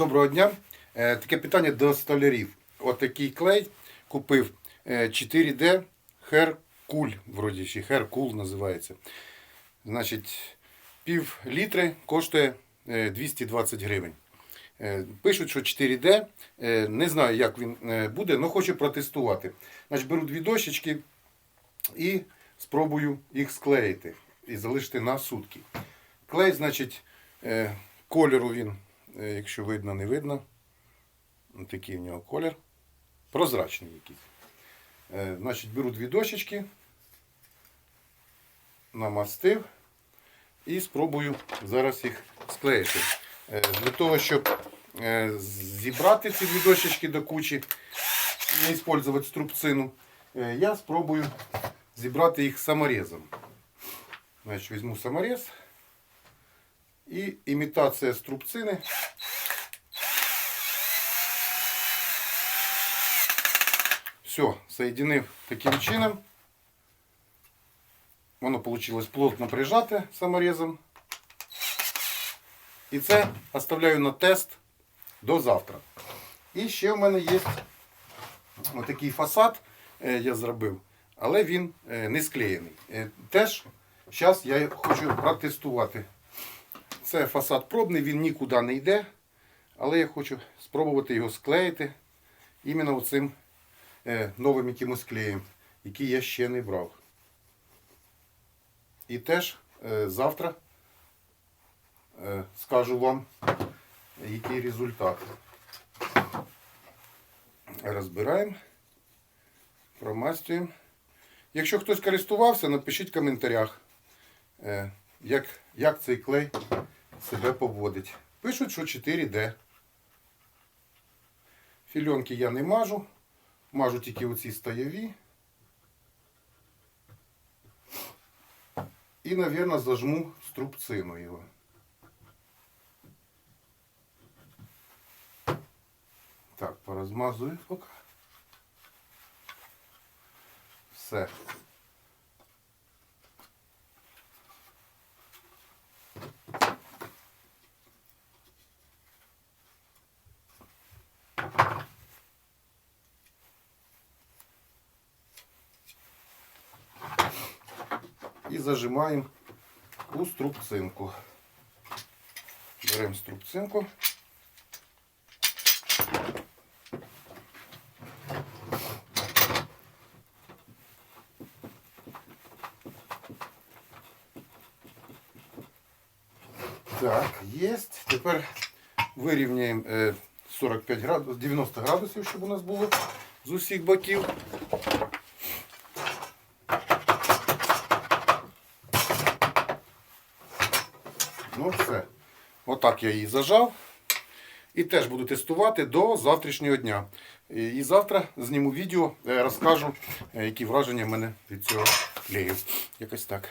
Доброго дня. Е, Таке питання до столярів. Отакий клей купив е, 4D Hercule, вроді ще Hercule називається. Значить, пів літри коштує е, 220 гривень. Е, Пишуть, що 4D. Е, Не знаю, як він буде, але хочу протестувати. Значить, беру дві дощечки і спробую їх склеїти і залишити на сутки. Клей, значить, кольору він, якщо видно, не видно. Такий в нього колір. Прозрачний якийсь. Е, Значить, беру дві дощечки, намастив і спробую зараз їх склеїти. Е, Для того, щоб е, зібрати ці дві дощечки до кучі, не використовувати струбцину, е, я спробую зібрати їх саморезом. Значить, візьму саморез і імітація струбцини. Все, соединив таким чином. Воно вийшло плотно прижати саморезом. І це оставляю на тест до завтра. І ще в мене є отакий фасад, е, я зробив, але він е, не склеєний. Е, Теж зараз я хочу протестувати. Це фасад пробний, він нікуди не йде, але я хочу спробувати його склеїти іменно оцим е, новим якимось клеєм, який я ще не брав. І теж е, завтра е, скажу вам, який результат. Розбираємо, промастюємо. Якщо хтось користувався, напишіть в коментарях, як, як цей клей себе поводить. Пишуть, що 4D. Фільонки я не мажу. Мажу тільки оці стояві. І, мабуть, зажму струбцину його. Так, порозмазую поки. Все. І зажимаємо у струбцинку. Беремо струбцинку. Так, є. Тепер вирівняємо е, 45 градусів, 90 градусів, щоб у нас було з усіх боків. Ну все. Отак я її зажав. І теж буду тестувати до завтрашнього дня. І завтра зніму відео, е, розкажу, е, які враження в мене від цього клею. Якось так.